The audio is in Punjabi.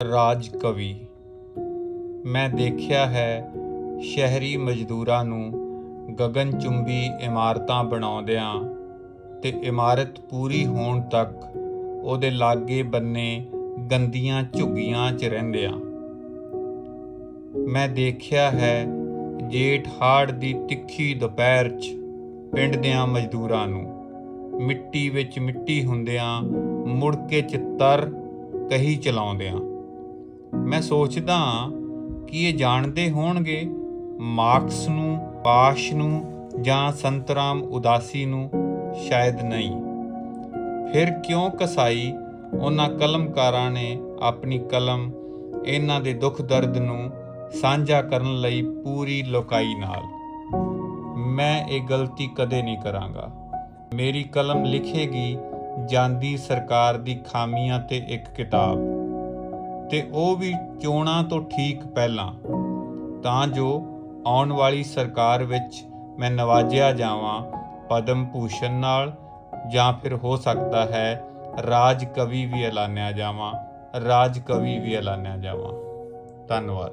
ਰਾਜ ਕਵੀ। ਮੈਂ ਦੇਖਿਆ ਹੈ ਸ਼ਹਿਰੀ ਮਜ਼ਦੂਰਾਂ ਨੂੰ ਗਗਨਚੁੰਬੀ ਇਮਾਰਤਾਂ ਬਣਾਉਂਦਿਆਂ ਤੇ ਇਮਾਰਤ ਪੂਰੀ ਹੋਣ ਤੱਕ ਉਹਦੇ ਲਾਗੇ ਬੰਨੇ ਗੰਦੀਆਂ ਝੁੱਗੀਆਂ 'ਚ ਰਹਿੰਦਿਆਂ। ਮੈਂ ਦੇਖਿਆ ਹੈ ਜੇਠ ਹਾੜ ਦੀ ਤਿੱਖੀ ਦੁਪਹਿਰ 'ਚ ਪਿੰਡ ਦਿਆਂ ਮਜ਼ਦੂਰਾਂ ਨੂੰ, ਮਿੱਟੀ ਵਿੱਚ ਮਿੱਟੀ ਹੁੰਦਿਆਂ ਮੁੜ ਕੇ ਚਿੱਤਰ ਕਹੀ ਚਲਾਉਂਦਿਆਂ। ਮੈਂ ਸੋਚਦਾ ਹਾਂ ਕਿ ਇਹ ਜਾਣਦੇ ਹੋਣਗੇ ਮਾਰਕਸ ਨੂੰ, ਪਾਸ਼ ਨੂੰ ਜਾਂ ਸੰਤਰਾਮ ਉਦਾਸੀ ਨੂੰ, ਸ਼ਾਇਦ ਨਹੀਂ। ਫਿਰ ਕਿਉਂ ਕਸਾਈ ਉਹਨਾਂ ਕਲਮਕਾਰਾਂ ਨੇ ਆਪਣੀ ਕਲਮ ਇਹਨਾਂ ਦੇ ਦੁੱਖ ਦਰਦ ਨੂੰ ਸਾਂਝਾ ਕਰਨ ਲਈ ਪੂਰੀ ਲੋਕਾਈ ਨਾਲ? ਮੈਂ ਇਹ ਗਲਤੀ ਕਦੇ ਨਹੀਂ ਕਰਾਂਗਾ। ਮੇਰੀ ਕਲਮ ਲਿਖੇਗੀ ਜਾਂਦੀ ਸਰਕਾਰ ਦੀ ਖਾਮੀਆਂ ਤੇ ਇੱਕ ਕਿਤਾਬ। ਤੇ ਉਹ ਵੀ ਚੋਣਾਂ ਤੋਂ ਠੀਕ ਪਹਿਲਾਂ। ਤਾਂ ਜੋ ਆਉਣ ਵਾਲੀ ਸਰਕਾਰ ਵਿੱਚ ਮੈਂ ਨਵਾਜਿਆ ਜਾਵਾਂ, ਪਦਮ ਭੂਸ਼ਣ ਨਾਲ, ਜਾਂ ਫਿਰ ਹੋ ਸਕਦਾ ਹੈ ਰਾਜ ਕਵੀ ਵੀ ਐਲਾਨਿਆ ਜਾਵਾਂ, ਰਾਜ ਕਵੀ ਵੀ ਐਲਾਨਿਆ ਜਾਵਾਂ। ਧੰਨਵਾਦ।